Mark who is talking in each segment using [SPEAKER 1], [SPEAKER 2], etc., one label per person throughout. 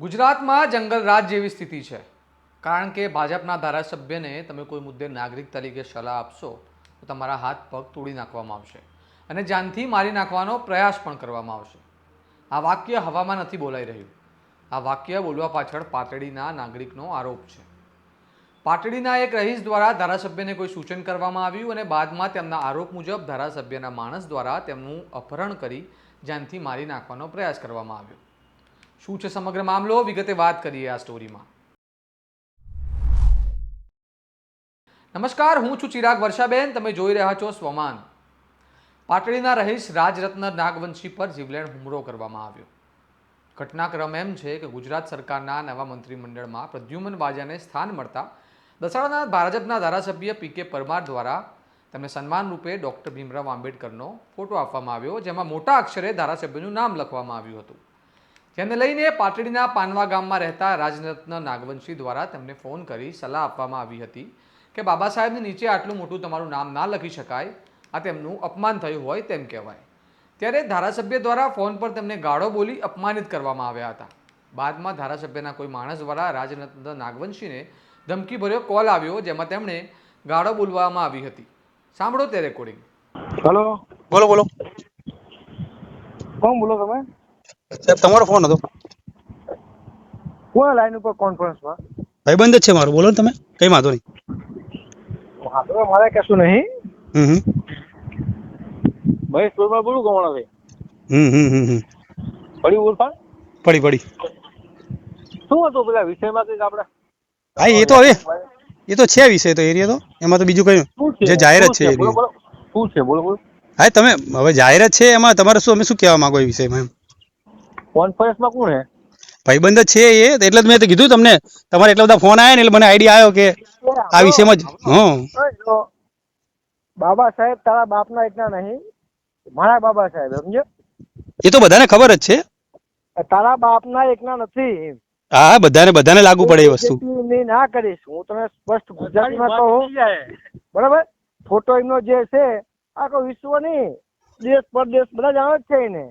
[SPEAKER 1] ગુજરાતમાં જંગલ રાજ જેવી સ્થિતિ છે. કારણ કે ભાજપના ધારાસભ્યને તમે કોઈ મુદ્દે નાગરિક તરીકે સલાહ આપશો, તો તમારા હાથ પગ તોડી નાખવામાં આવશે. અને જાનથી મારી નાખવાનો પ્રયાસ પણ કરવામાં આવશે. આ વાક્ય હવામાં નથી બોલાઈ રહ્યું. આ વાક્ય બોલવા પાછળ પાટડીના નાગરિકનો આરોપ છે. પાટડીના એક રહીશ દ્વારા ધારાસભ્યને કોઈ સૂચન કરવામાં આવ્યું અને બાદમાં તેમના આરોપ મુજબ ધારાસભ્યના માણસ દ્વારા તેમનું અપહરણ કરી જાનથી મારી નાખવાનો પ્રયાસ કરવામાં આવ્યો. શું છે સમગ્ર મામલો? વિગતે વાત કરીએ આ સ્ટોરીમાં. નમસ્કાર, હું છું ચિરાગ વર્ષાબેન. તમે જોઈ રહ્યા છો સ્વમાન. પાટડીના રહીશ રાજરત્ન નાગવંશી પર જીવલેણ હુમલો કરવામાં આવ્યો. ઘટનાક્રમ એમ છે કે ગુજરાત સરકારના નવા મંત્રીમંડળમાં પ્રદ્યુમન વાજાને સ્થાન મળતા દસાડાના ભાજપના ધારાસભ્ય પી કે પરમાર દ્વારા તેમને સન્માન રૂપે ડૉક્ટર ભીમરાવ આંબેડકરનો ફોટો આપવામાં આવ્યો, જેમાં મોટા અક્ષરે ધારાસભ્યનું નામ લખવામાં આવ્યું હતું. જેને લઈને પાટડીના પાનવા ગામમાં રહેતા રાજરત્ન નાગવંશી દ્વારા તેમને ફોન કરી સલાહ આપવામાં આવી હતી કે બાબા સાહેબને નીચે આટલું મોટું તમારું નામ ના લખી શકાય આ તેમનું અપમાન થયું હોય તેમ કહેવાય. ત્યારે ધારાસભ્ય દ્વારા ફોન પર તેમને ગાળો બોલી અપમાનિત કરવામાં આવ્યા હતા. બાદમાં ધારાસભ્યના કોઈ માણસ દ્વારા રાજરત્ન નાગવંશીને ધમકીભર્યો કોલ આવ્યો જેમાં તેમણે ગાળો બોલવામાં આવી હતી. સાંભળો તે રેકોર્ડિંગ
[SPEAKER 2] હેલો
[SPEAKER 3] બોલો બોલો.
[SPEAKER 2] કોણ બોલો તમે?
[SPEAKER 3] સાહેબ તમારો ફોન હતો?
[SPEAKER 2] કોણ લાઈન ઉપર કોન્ફરન્સમાં
[SPEAKER 3] ભાઈબંધ જ છે મારો. બોલો ને તમે. કઈ વાંધો નહીં.
[SPEAKER 2] વાંધો મારે કશું નહીં.
[SPEAKER 3] હમ
[SPEAKER 2] ભાઈ સ્કૂલમાં બોલું ગવાણા છે
[SPEAKER 3] હમ હમ હમ
[SPEAKER 2] પડી ઓળખાણ?
[SPEAKER 3] પડી પડી.
[SPEAKER 2] શું હતું પેલા વિષયમાં કંઈક આપણે?
[SPEAKER 3] ભાઈ એ તો હવે એ તો છે વિષય તો એરિયા તો. એમાં તો બીજું
[SPEAKER 2] શું
[SPEAKER 3] જે જાહેરાત
[SPEAKER 2] જ
[SPEAKER 3] છે
[SPEAKER 2] શું છે? બોલો બોલો.
[SPEAKER 3] હા તમે હવે જાહેરાત છે એમાં. તમારે શું અમે શું કહેવા માંગો એ વિષયમાં એમ?
[SPEAKER 2] કોન્ફરન્સમાં કોણ હે?
[SPEAKER 3] ભાઈબંધ છે એ એટલે જ મેં તો કીધું તમને તમારે એટલા બધા ફોન આવ્યા ને એટલે મને આઈડિયા આવ્યો કે આ વિષયમાં જ હં.
[SPEAKER 2] બાબા સાહેબ તારા બાપના એટલા નહીં મારા બાબા સાહેબ સમજો
[SPEAKER 3] એ તો બધાને ખબર જ છે.
[SPEAKER 2] તારા બાપના એકના નથી.
[SPEAKER 3] હા બધાને બધાને લાગુ પડે એ વસ્તુ.
[SPEAKER 2] ના કરીશ. હું તને સ્પષ્ટ ગુજરાતીમાં કહું. બરાબર? ફોટો એમનો જે છે આખો વિશ્વ નહીં. દેશ પરદેશ બધા જાણે જ છે એને.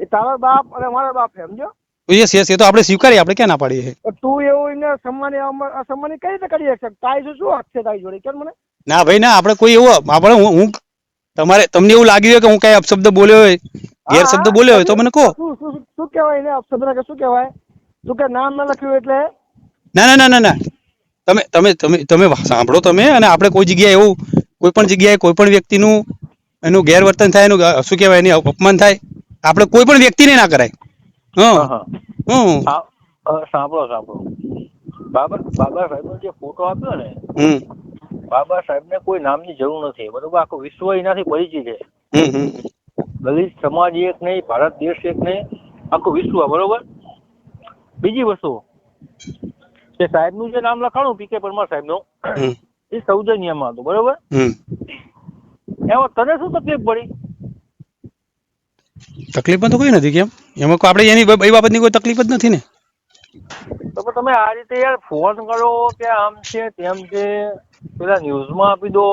[SPEAKER 2] એ તારો બાપ અને મારો બાપ છે સમજો
[SPEAKER 3] યસ યસ એ તો આપણે સ્વીકારીએ આપણે ક્યાં ના પાડીએ છે?
[SPEAKER 2] તું એવું એને સન્માન અસન્માન કઈ રીતે કરી શકે તારી શું શું હક છે તારી જોડે? કેમ મને?
[SPEAKER 3] ના ભાઈ ના આપણે કોઈ એવો આપણે હું તમારે તમને એવું લાગ્યું હોય કે હું કઈ અપશબ્દ બોલ્યો હોય
[SPEAKER 2] ગેરશબ્દ
[SPEAKER 3] બોલ્યો હોય તો મને કહો.
[SPEAKER 2] શું શું શું- શું કહેવાય એને અપશબ્દ કે શું કહેવાય? તું કે નામ ના લખ્યું એટલે?
[SPEAKER 3] ના ના ના ના ના. તમે તમે તમે તમે સાંભળો તમે અને આપણે કોઈ જગ્યાએ એવું કોઈ પણ જગ્યાએ કોઈ પણ વ્યક્તિનું એનું ગેરવર્તન થાય એનું શું કહેવાય એની અપમાન થાય આપણે કોઈ પણ વ્યક્તિને ના કરાય. હા. હા
[SPEAKER 2] સા- સાંભળો સાંભળો. બાબા બાબા સાહેબનો જે ફોટો આપ્યો ને
[SPEAKER 3] હમ.
[SPEAKER 2] બાબા સાહેબને કોઈ નામની જરૂર નથી. બરોબર આખો વિશ્વ એનાથી પરિચિત છે.
[SPEAKER 3] હમ હમ
[SPEAKER 2] દલિત સમાજ એક નહીં ભારત દેશ એક નહીં આખું વિશ્વ બરોબર? બીજી વસ્તુ કે સાહેબનું જે નામ લખાણું પીકે પરમાર સાહેબનું
[SPEAKER 3] હમ.
[SPEAKER 2] એ સૌજન્યમાં હતું બરોબર?
[SPEAKER 3] હમ.
[SPEAKER 2] એમાં તને શું તકલીફ પડી?
[SPEAKER 3] તકલીફમાં તો કોઈ નથી કેમ? એમાં આપણે એની એ બાબતની કોઈ તકલીફ જ નથી ને?
[SPEAKER 2] તો તમે આ રીતે યાર ફોન કરો કે આમ છે તેમ છે પેલા ન્યૂઝમાં આપી દો.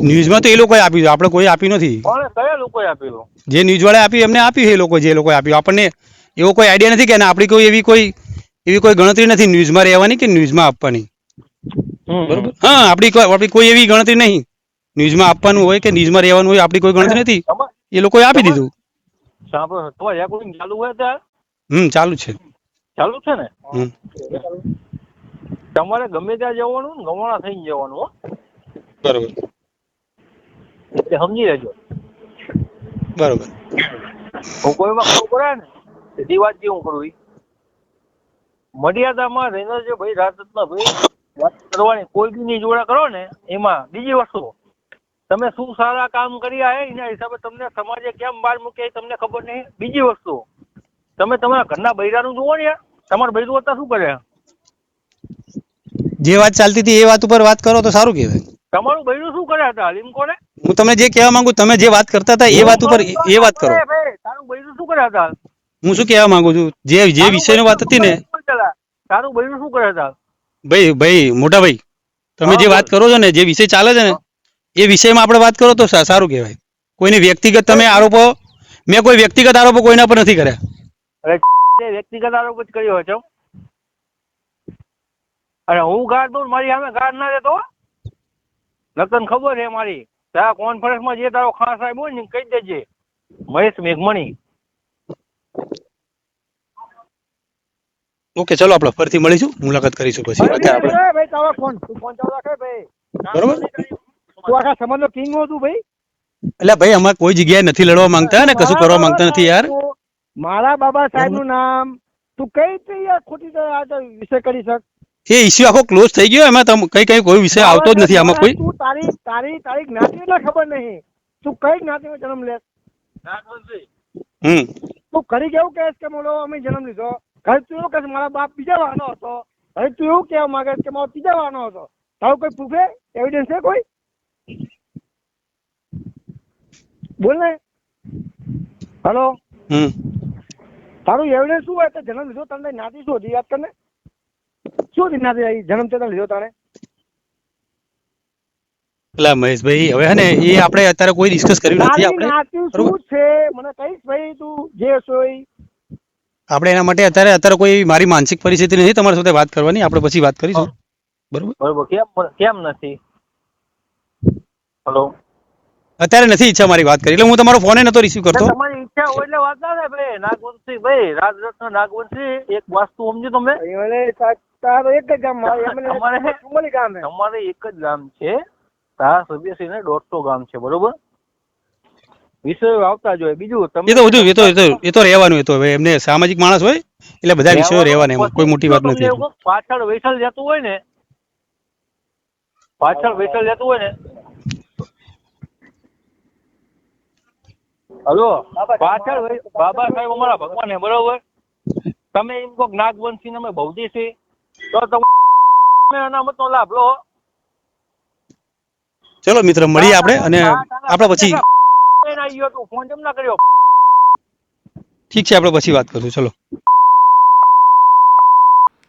[SPEAKER 3] ન્યૂઝમાં તો એ લોકોએ આપી દો આપણે કોઈ આપી નથી.
[SPEAKER 2] કયા લોકોએ આપેલું
[SPEAKER 3] જે ન્યૂઝવાળાએ આપી એમને આપ્યું એ લોકો જે લોકોએ આપ્યું. આપણને એવો કોઈ આઈડિયા નથી કે આપણી કોઈ એવી કોઈ એવી કોઈ ગણતરી નથી ન્યૂઝમાં રહેવાની કે ન્યૂઝમાં આપવાની. બરોબર? હા આપણી આપણી કોઈ એવી ગણતરી નહીં. ન્યૂઝમાં આપવાનું હોય કે ન્યૂઝમાં રહેવાનું હોય આપણી કોઈ ગણતરી નથી. એ લોકોએ આપી દીધું.
[SPEAKER 2] સાંભળો તમારે રેકોર્ડિંગ ચાલુ હોય ત્યાં
[SPEAKER 3] હમ ચાલુ છે.
[SPEAKER 2] ચાલુ છે ને? તમારે ગમે ત્યાં જવાનું ને થઈને જવાનું હો.
[SPEAKER 3] બરોબર.
[SPEAKER 2] એટલે સમજી લેજો.
[SPEAKER 3] બરોબર.
[SPEAKER 2] હું કોઈ વખત કરે ને સીધી વાત જે હું કરું. મર્યાદામાં રહીને જે ભાઈ રાજરત્ન ભાઈ વાત કરવાની કોઈ બી ની જોડે કરો ને એમાં બીજી વસ્તુ. તમે શું સારા કામ કર્યા હે એના હિસાબે તમને સમાજે કેમ બહાર મૂકે તમને ખબર નહીં. બીજી વસ્તુ તમે તમારા ઘરના બૈરાનું જુઓ ને તમારા બૈરું હતા શું કરે?
[SPEAKER 3] જે વાત ચાલતી હતી એ વાત ઉપર વાત કરો તો સારું કહેવાય.
[SPEAKER 2] તમારું બૈરું શું કરે હતા? હલીમ કોને?
[SPEAKER 3] હું તમને જે કહેવા માંગુ તમે જે વાત કરતા હતા એ વાત ઉપર એ વાત કરો.
[SPEAKER 2] તારું બૈરું શું કરે હતા?
[SPEAKER 3] હું શું કહેવા માંગુ છું? જે જે વિષયની વાત હતી ને
[SPEAKER 2] તારું બૈરું શું કરે હતા?
[SPEAKER 3] ભાઈ ભાઈ મોટા ભાઈ તમે જે વાત કરો છો ને જે વિષય ચાલે છે ને એ વિષયમાં આપણે વાત કરો તો સારું કહેવાય. કોઈને વ્યક્તિગત તમે આરોપો મેં કોઈ વ્યક્તિગત આરોપો કોઈના પર નથી કર્યા.
[SPEAKER 2] અરે વ્યક્તિગત આરોપ જ કર્યો છે અરે હું ગાળ દઉં મારી સામે ગાળ ના દેતો નતન ખબર છે મારી ત્યાં કોન્ફરન્સમાં જે તારો ખાસ સાહેબ હોય ને કહી દેજે. મહેશ મેઘમણી.
[SPEAKER 3] ઓકે ચલો આપણે ફરીથી મળીશું. મુલાકાત કરીશું પછી. અત્યારે આપણે
[SPEAKER 2] ભાઈ તારો ફોન તું ફોન ચાલુ રાખે ભાઈ.
[SPEAKER 3] બરોબર.
[SPEAKER 2] તું આખા સમાજનો કિંગ હતું ભાઈ?
[SPEAKER 3] એટલે ભાઈ અમે કોઈ જગ્યાએ નથી લડવા માંગતા ને કશું કરવા માંગતા નથી યાર.
[SPEAKER 2] મારા બાબા સાહેબનું નામ તું કઈ રીતે યાર ખોટી વિષય કરી શક?
[SPEAKER 3] એ ઇસ્યુ આખો ક્લોઝ થઈ ગયો એમાં તમે કઈ કઈ કોઈ વિષય આવતો જ નથી આમાં કોઈ.
[SPEAKER 2] તું તારી તારી તારી જ્ઞાતિ એટલે ખબર નહીં. તું કઈ જ્ઞાતિમાં જન્મ લે?
[SPEAKER 3] હમ.
[SPEAKER 2] તું કરી કેવું કહેશ કે મોલો અમે જન્મ લીધો? ઘરે તું એવું કહેશ મારા બાપ બીજા વાનો હતો. હવે તું એવું કહેવા માંગે કે મારો ત્રીજા વાનો હતો. તારું કોઈ પ્રૂફ એવિડન્સ છે કોઈ? બોલ ને હલો?
[SPEAKER 3] હમ.
[SPEAKER 2] તારું એવડે શું હોય? તો જન્મ લીધો તને જ્ઞાતિ શું હતી? યાદ તને શું હતી જ્ઞાતિ આવી જન્મ તે તને લીધો તારે
[SPEAKER 3] એટલે મહેશભાઈ હવે હે ને એ આપણે અત્યારે કોઈ ડિસ્કસ કર્યું નથી આપણે.
[SPEAKER 2] શું છે? મને કહીશ ભાઈ તું જે સોઈ
[SPEAKER 3] આપણે એના માટે અત્યારે અત્યારે કોઈ મારી માનસિક પરિસ્થિતિ નથી તમારી સાથે વાત કરવાની. આપણે પછી વાત કરીશું. બરોબર?
[SPEAKER 2] બરોબર કેમ કેમ નથી? હલો?
[SPEAKER 3] અત્યારે નથી ઈચ્છા મારી વાત કરી. એટલે હું તમારો ફોન નતો રિસીવ કરતો.
[SPEAKER 2] તમારી ઈચ્છા હોય એટલે વાત ના થાય ભાઈ. નાગવંશી ભાઈ રાજરત્ન નાગવંશી એક વાસ્તુ સમજો તમે. તારો એક જ ગામ તમારે ગામ તમારે એક જ ગામ છે. ધારાસભ્ય ને દોઢસો ગામ છે બરોબર? વિષયો આવતા જ હોય. બીજું તમે
[SPEAKER 3] એ તો બધું એ તો એ તો રહેવાનું એ તો હવે એમને સામાજિક માણસ હોય એટલે બધા વિષયો રહેવાના એમાં. કોઈ મોટી વાત નથી.
[SPEAKER 2] પાછળ વૈસલ જતું હોય ને પાછળ વૈસલ જતું હોય ને હલો? પાછળ બાબા સાહેબ અમારા ભગવાન હે બરોબર? તમે એમ કહો નાગવંશી ને અમે ભવજી છે તો તમે અનામત નો લાભ લો.
[SPEAKER 3] ચલો મિત્ર મળીએ આપણે અને આપણે પછી
[SPEAKER 2] ફોન કેમ ના કર્યો?
[SPEAKER 3] ઠીક છે આપણે પછી વાત કરશું. ચલો.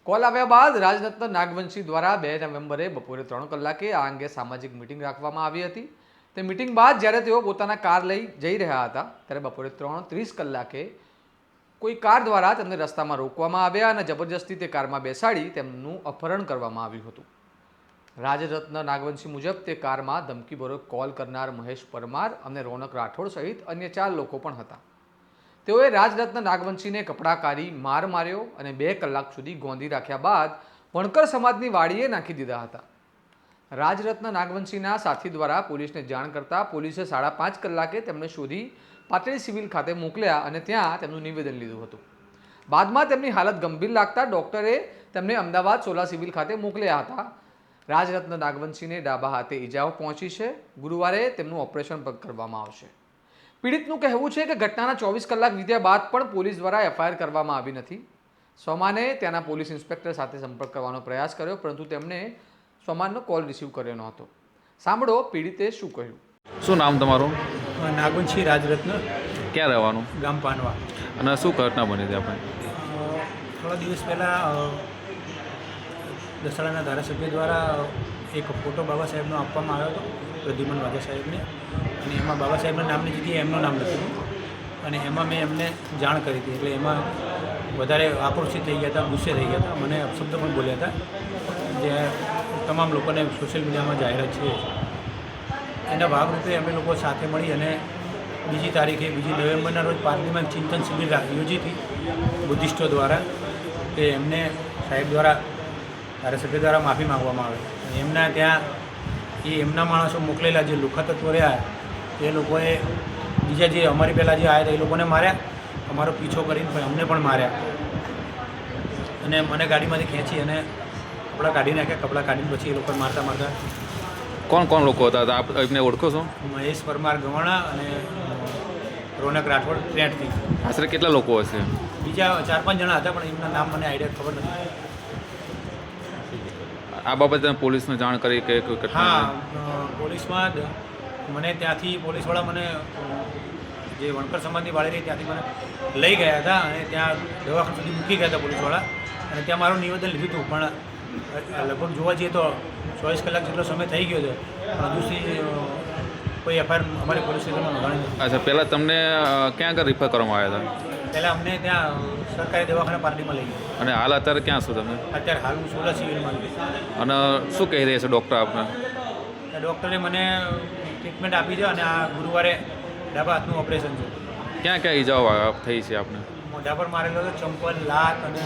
[SPEAKER 1] કોલ આવ્યા બાદ રાજરત્ન નાગવંશી દ્વારા બે નવેમ્બરે બપોરે ત્રણ કલાકે આ અંગે સામાજિક મિટિંગ રાખવામાં આવી હતી. તે મિટિંગ બાદ જ્યારે તેઓ પોતાના કાર લઈ જઈ રહ્યા હતા, ત્યારે બપોરે ત્રણ ત્રીસ કલાકે કોઈ કાર દ્વારા તેમને રસ્તામાં રોકવામાં આવ્યા અને જબરજસ્તી તે કારમાં બેસાડી તેમનું અપહરણ કરવામાં આવ્યું હતું. રાજરત્ન નાગવંશી મુજબ તે કારમાં ધમકીભર્યો કોલ કરનાર મહેશ પરમાર અને રોનક રાઠોડ સહિત અન્ય ચાર લોકો પણ હતા. તેઓએ રાજરત્ન નાગવંશીને કપડાં કાઢી માર માર્યો અને બે કલાક સુધી ગોંધી રાખ્યા બાદ વણકર સમાજની વાડીએ નાખી દીધા હતા. રાજરત્ન નાગવંશીના સાથી દ્વારા પોલીસને જાણ કરતા પોલીસે સાડા પાંચ કલાકે તેમને શોધી પાટડી સિવિલ ખાતે મોકલ્યા અને ત્યાં તેમનું નિવેદન લીધું હતું. બાદમાં તેમની હાલત ગંભીર લાગતા ડૉક્ટરે તેમને અમદાવાદ સોલા સિવિલ ખાતે મોકલ્યા હતા. રાજરત્ન નાગવંશીને ડાબા હાથે ઈજાઓ પહોંચી છે. ગુરુવારે તેમનું ઓપરેશન કરવામાં આવશે. પીડિતનું કહેવું છે કે ઘટનાના ચોવીસ કલાક વીત્યા બાદ પણ પોલીસ દ્વારા એફઆઈઆર કરવામાં આવી નથી. સોમાને ત્યાંના પોલીસ ઇન્સ્પેક્ટર સાથે સંપર્ક કરવાનો પ્રયાસ કર્યો, પરંતુ તેમણે સોમાનનો કોલ રિસીવ કર્યો ન હતો સાંભળો પીડિતે શું કહ્યું?
[SPEAKER 4] શું નામ તમારું?
[SPEAKER 5] નાગુનસિંહ રાજરત્ન
[SPEAKER 4] ક્યાં રહેવાનું?
[SPEAKER 5] ગામ પાનવા.
[SPEAKER 4] અને શું ઘટના બની હતી આપણે?
[SPEAKER 5] થોડા દિવસ પહેલાં દસાડાના ધારાસભ્ય દ્વારા એક ફોટો બાબા સાહેબનો આપવામાં આવ્યો હતો પ્રદ્યુમન વાઘા સાહેબને. અને એમાં બાબા સાહેબના નામની જગ્યાએ એમનું નામ લખ્યું અને એમાં મેં એમને જાણ કરી હતી. એટલે એમાં વધારે આક્રોશિત થઈ ગયા હતા ગુસ્સે થઈ ગયા હતા. મને અપશબ્દ પણ બોલ્યા હતા. જે તમામ લોકોને સોશિયલ મીડિયામાં જાહેરાત છે. એના ભાગરૂપે અમે લોકો સાથે મળી અને બીજી તારીખે, બીજી નવેમ્બરના રોજ પાર્ટીમાં ચિંતન શિબિર યોજી હતી બુદ્ધિસ્ટો દ્વારા. કે એમને સાહેબ દ્વારા, ધારાસભ્ય દ્વારા માફી માંગવામાં આવે. એમના ત્યાં એ એમના માણસો મોકલેલા જે લુખા રહ્યા, એ લોકોએ બીજા જે અમારી પહેલાં જે આવ્યા એ લોકોને માર્યા. અમારો પીછો કરીને અમને પણ માર્યા. અને મને ગાડીમાંથી ખેંચી અને કપડાં કાઢી નાખ્યા કપડાં કાઢીને પછી એ લોકો મારતા મારતા
[SPEAKER 4] કોણ કોણ લોકો હતા? આપ એમને ઓળખો છો?
[SPEAKER 5] મહેશ પરમાર ગવાણા અને રોનક રાઠોડ ટ્રેન્ડથી
[SPEAKER 4] આશરે કેટલા લોકો હશે?
[SPEAKER 5] બીજા ચાર પાંચ જણા હતા પણ એમના નામ મને આઈડિયા ખબર નથી.
[SPEAKER 4] આ બાબતે પોલીસને જાણ કરી કે કોઈ
[SPEAKER 5] હા પોલીસમાં મને ત્યાંથી પોલીસવાળા મને જે વણકર સમાજની વાળી રહી ત્યાંથી મને લઈ ગયા હતા અને ત્યાં દવાખાના સુધી મૂકી ગયા હતા પોલીસવાળા. અને ત્યાં મારું નિવેદન લીધું હતું પણ લગભગ જોવા જઈએ તો ચોવીસ કલાક જેટલો સમય થઈ ગયો છે. હજુ સુધી કોઈ એફઆઈઆર અમારી પોલીસ સ્ટેશનમાં નોંધાણી
[SPEAKER 4] અચ્છા પહેલાં તમને ક્યાં આગળ રિફર કરવામાં આવ્યા હતા?
[SPEAKER 5] પહેલાં અમને ત્યાં સરકારી દવાખાના પાર્ટીમાં લઈ ગયા.
[SPEAKER 4] અને હાલ અત્યારે ક્યાં છો તમે?
[SPEAKER 5] અત્યારે હાલ હું સોલા સિવિલમાં
[SPEAKER 4] અને શું કહી રહ્યા છે ડૉક્ટર આપને?
[SPEAKER 5] ડૉક્ટરે મને ટ્રીટમેન્ટ આપી છે અને આ ગુરુવારે ડાબા હાથનું ઓપરેશન છે.
[SPEAKER 4] ક્યાં ક્યાં ઈજાઓ થઈ છે આપને?
[SPEAKER 5] મોઢા પર મારેલો હતો ચંપલ લાત અને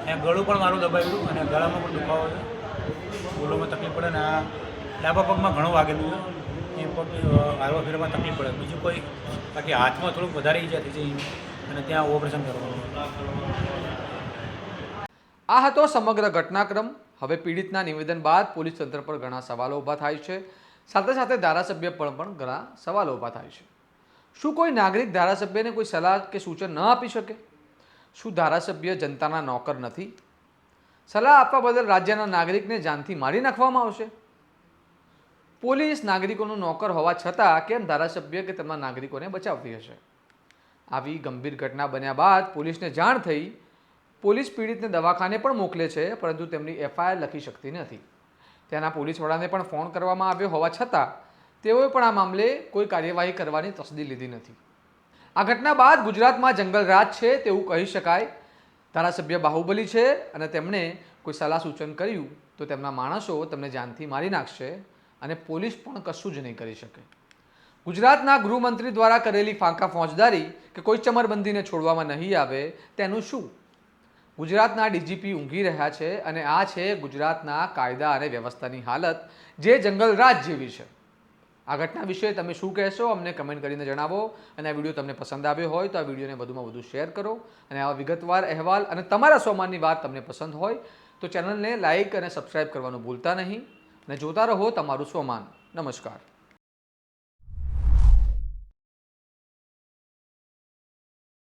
[SPEAKER 5] અહીંયા ગળું પણ મારું દબાવ્યું અને ગળામાં પણ દુખાવો છે. બોલોમાં તકલીફ પડે અને આ ડાબા પગમાં ઘણું વાગેલું છે. એ પગ હારવા ફેરવામાં તકલીફ પડે. બીજું કોઈ, બાકી હાથમાં થોડુંક વધારે ઈજા થઈ છે અને ત્યાં ઓપરેશન કરવાનું.
[SPEAKER 1] આ હતો સમગ્ર ઘટનાક્રમ. હવે પીડિતના નિવેદન બાદ પોલીસ તંત્ર પર ઘણા સવાલો ઊભા થાય છે. સાથે સાથે ધારાસભ્ય પર પણ ઘણા સવાલો ઊભા થાય છે. શું કોઈ નાગરિક ધારાસભ્યને કોઈ સલાહ કે સૂચન ન આપી શકે? શું ધારાસભ્ય જનતાના નોકર નથી? સલાહ આપવા બદલ રાજ્યના નાગરિકને જાનથી મારી નાખવામાં આવશે? પોલીસ નાગરિકોનું નોકર હોવા છતાં કેમ ધારાસભ્ય કે તેમના નાગરિકોને બચાવતી હશે? આવી ગંભીર ઘટના બન્યા બાદ પોલીસને જાણ થઈ, પોલીસ પીડિતને દવાખાને પણ મોકલે છે, પરંતુ તેમની એફઆઈઆર લખી શકતી નથી. ત્યાંના પોલીસ વડાને પણ ફોન કરવામાં આવ્યો હોવા છતાં તેઓએ પણ આ મામલે કોઈ કાર્યવાહી કરવાની તસદી લીધી નથી. આ ઘટના બાદ ગુજરાતમાં જંગલરાજ છે તેવું કહી શકાય. ધારાસભ્ય બાહુબલી છે અને તેમણે કોઈ સલાહ સૂચન કર્યું તો તેમના માણસો તેમને જાનથી મારી નાખશે અને પોલીસ પણ કશું જ નહીં કરી શકે. ગુજરાતના ગૃહમંત્રી દ્વારા કરેલી ફાંકા ફોજદારી કે કોઈ ચમરબંધીને છોડવામાં નહીં આવે તેનું શું? ગુજરાતના ડીજીપી ઊંઘી રહ્યા છે અને આ છે ગુજરાતના કાયદા અને વ્યવસ્થાની હાલત જે જંગલરાજ જેવી છે. આ ઘટના વિશે તમે શું કહેશો, અમને કમેન્ટ કરીને જણાવો. અને આ વીડિયો તમને પસંદ આવ્યો હોય તો આ વિડીયોને વધુમાં વધુ શેર કરો. અને આવા વિગતવાર અહેવાલ અને તમારા સોમાનની વાત તમને પસંદ હોય તો ચેનલને લાઇક અને સબસ્ક્રાઇબ કરવાનું ભૂલતા નહીં. અને જોતા રહો તમારું સોમાન નમસ્કાર.